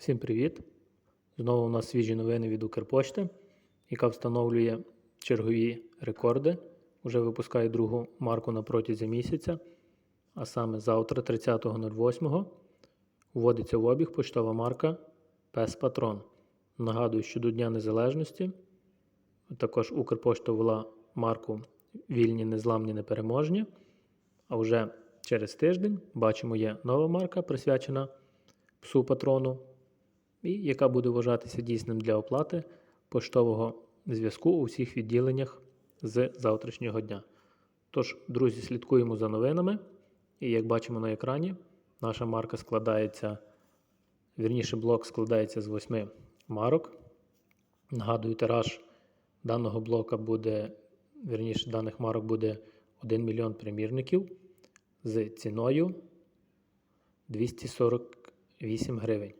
Всім привіт! Знову у нас свіжі новини від Укрпошти, яка встановлює чергові рекорди. Уже випускає другу марку на протязі місяця. А саме завтра, 30.08, вводиться в обіг поштова марка Пес Патрон. Нагадую, що до Дня Незалежності також Укрпошта ввела марку Вільні, незламні, непереможні. А вже через тиждень бачимо, є нова марка, присвячена псу патрону, і яка буде вважатися дійсним для оплати поштового зв'язку у всіх відділеннях з завтрашнього дня. Тож, друзі, слідкуємо за новинами. І як бачимо на екрані, наша марка складається, вірніше, блок складається з восьми марок. Нагадую, тираж даного блока буде, вірніше, даних марок буде 1 мільйон примірників з ціною 248 гривень.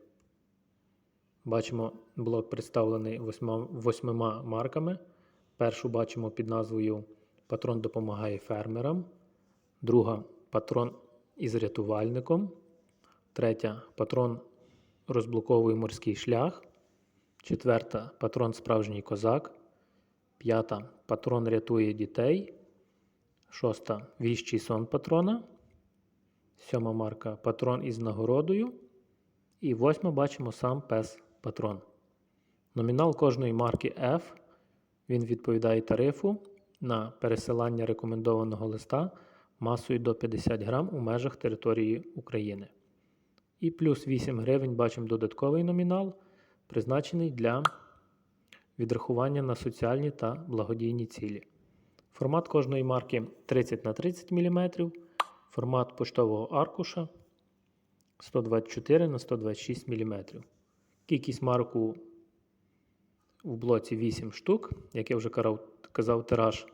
Бачимо, блок представлений восьмима марками. Першу бачимо під назвою Патрон допомагає фермерам. Друга патрон із рятувальником. Третя патрон розблоковує морський шлях. Четверта патрон справжній козак. П'ята патрон рятує дітей. Шоста віщий сон патрона. Сьома марка патрон із нагородою. І восьма бачимо сам пес патрон. Номінал кожної марки F. Він відповідає тарифу на пересилання рекомендованого листа масою до 50 грам у межах території України. І плюс 8 гривень бачимо додатковий номінал, призначений для відрахування на соціальні та благодійні цілі. Формат кожної марки 30 на 30 мм, формат поштового аркуша 124 на 126 мм. Кількість марок у в блоці 8 штук, як я вже казав, тираж,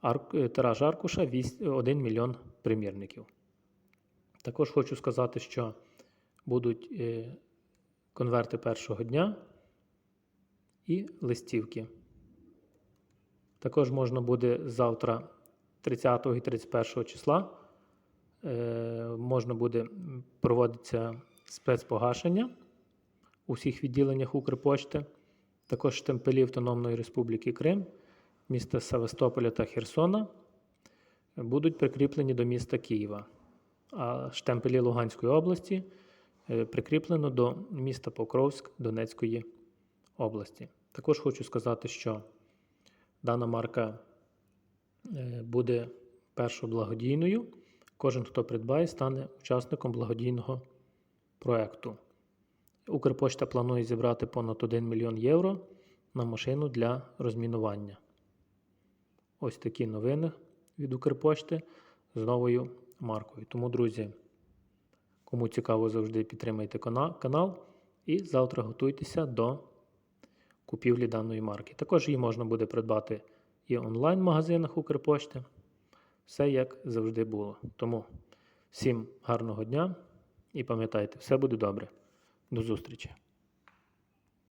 арк, тираж аркуша 1 мільйон примірників. Також хочу сказати, що будуть е, конверти першого дня і листівки. Також можна буде завтра, 30 і 31 числа, е, можна буде проводитися спецпогашення у всіх відділеннях Укрпошти. Також штемпелі Автономної Республіки Крим, міста Севастополя та Херсона будуть прикріплені до міста Києва, а штемпелі Луганської області е, прикріплено до міста Покровськ Донецької області. Також хочу сказати, що дана марка е, буде першою благодійною. Кожен, хто придбає, стане учасником благодійного проєкту. Укрпошта планує зібрати понад 1 мільйон євро на машину для розмінування. Ось такі новини від Укрпошти з новою маркою. Тому, друзі, кому цікаво, завжди підтримайте канал і завтра готуйтеся до купівлі даної марки. Також її можна буде придбати і онлайн-магазинах Укрпошти. Все як завжди було. Тому всім гарного дня і пам'ятайте, все буде добре. До зустрічі!